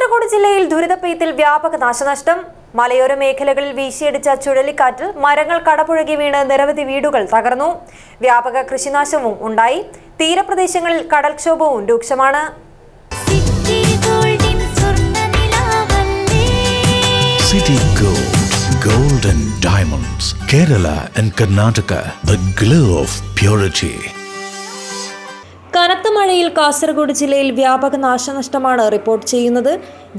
കാസർഗോഡ് ജില്ലയിൽ ദുരിതപ്പെയ്ത്തിൽ വ്യാപക നാശനഷ്ടം. മലയോര മേഖലകളിൽ വീശിയടിച്ച ചുഴലിക്കാറ്റിൽ മരങ്ങൾ കടപുഴകി വീണ് നിരവധി വീടുകൾ തകർന്നു. വ്യാപക കൃഷിനാശവും ഉണ്ടായി. തീരപ്രദേശങ്ങളിൽ കടൽക്ഷോഭവും രൂക്ഷമാണ്. City Gold, Gold and Diamonds, Kerala and Karnataka, the glow of purity. കനത്ത മഴയിൽ കാസർഗോഡ് ജില്ലയിൽ വ്യാപക നാശനഷ്ടമാണ് റിപ്പോർട്ട് ചെയ്യുന്നത്.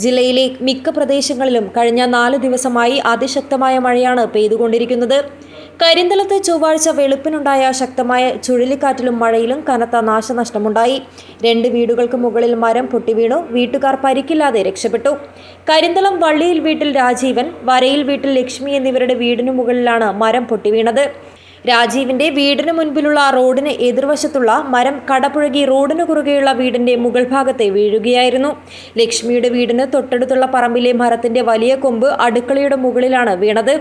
ജില്ലയിലെ മിക്ക പ്രദേശങ്ങളിലും കഴിഞ്ഞ നാല് ദിവസമായി അതിശക്തമായ മഴയാണ് പെയ്തുകൊണ്ടിരിക്കുന്നത്. കരിന്തലത്ത് ചൊവ്വാഴ്ച വെളുപ്പിനുണ്ടായ ശക്തമായ ചുഴലിക്കാറ്റിലും മഴയിലും കനത്ത നാശനഷ്ടമുണ്ടായി. രണ്ട് വീടുകൾക്ക് മുകളിൽ മരം പൊട്ടിവീണു വീട്ടുകാർ പരിക്കില്ലാതെ രക്ഷപ്പെട്ടു. കരിന്തളം വള്ളിയിൽ വീട്ടിൽ രാജീവൻ വരയിൽ വീട്ടിൽ ലക്ഷ്മി എന്നിവരുടെ വീടിനു മുകളിലാണ് മരം പൊട്ടിവീണത് രാജീവിന്റെ വീടിന് മുൻപിലുള്ള റോഡിന് എതിർവശത്തുള്ള മരം കടപുഴകി റോഡിന് കുറുകെയുള്ള വീടിന്റെ മുകൾ ഭാഗത്തെ വീഴുകയായിരുന്നു. ലക്ഷ്മിയുടെ വീടിന് തൊട്ടടുത്തുള്ള പറമ്പിലെ മരത്തിന്റെ വലിയ കൊമ്പ് അടുക്കളയുടെ മുകളിലാണ് വീണത്.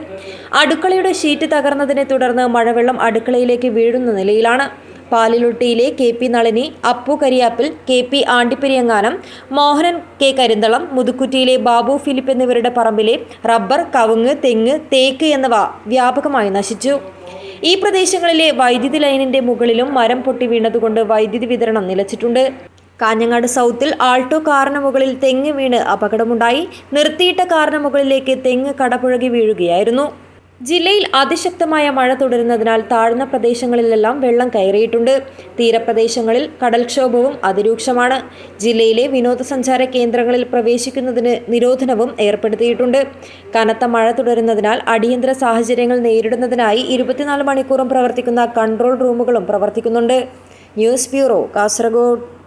അടുക്കളയുടെ ഷീറ്റ് തകർന്നതിനെ തുടർന്ന് മഴവെള്ളം അടുക്കളയിലേക്ക് വീഴുന്ന നിലയിലാണ്. പാലിലുട്ടിയിലെ K P Nalini Appu കരിയാപ്പിൽ K P Andiperiyanganam Mohanan K Karinthalam മുതുക്കുറ്റിയിലെ Babu Philip എന്നിവരുടെ പറമ്പിലെ റബ്ബർ കവുങ്ങ് തെങ്ങ് തേക്ക് എന്നിവ വ്യാപകമായി നശിച്ചു. ഈ പ്രദേശങ്ങളിലെ വൈദ്യുതി ലൈനിന്റെ മുകളിലും മരം പൊട്ടി വീണതുകൊണ്ട് വൈദ്യുതി വിതരണം നിലച്ചിട്ടുണ്ട്. കാഞ്ഞങ്ങാട് സൗത്തിൽ ആൾട്ടോ കാറിന് മുകളിൽ തെങ്ങ് വീണ് അപകടമുണ്ടായി. നിർത്തിയിട്ട കാറിന് മുകളിലേക്ക് തെങ്ങ് കടപുഴകി വീഴുകയായിരുന്നു. ജില്ലയിൽ അതിശക്തമായ മഴ തുടരുന്നതിനാൽ താഴ്ന്ന പ്രദേശങ്ങളിലെല്ലാം വെള്ളം കയറിയിട്ടുണ്ട്. തീരപ്രദേശങ്ങളിൽ കടൽക്ഷോഭവും അതിരൂക്ഷമാണ്. ജില്ലയിലെ വിനോദസഞ്ചാര കേന്ദ്രങ്ങളിൽ പ്രവേശിക്കുന്നതിന് നിരോധനവും ഏർപ്പെടുത്തിയിട്ടുണ്ട്. കനത്ത മഴ തുടരുന്നതിനാൽ അടിയന്തര സാഹചര്യങ്ങൾ നേരിടുന്നതിനായി ഇരുപത്തിനാല് മണിക്കൂറും പ്രവർത്തിക്കുന്ന കൺട്രോൾ റൂമുകളും പ്രവർത്തിക്കുന്നുണ്ട്. News bureau Kasaragod.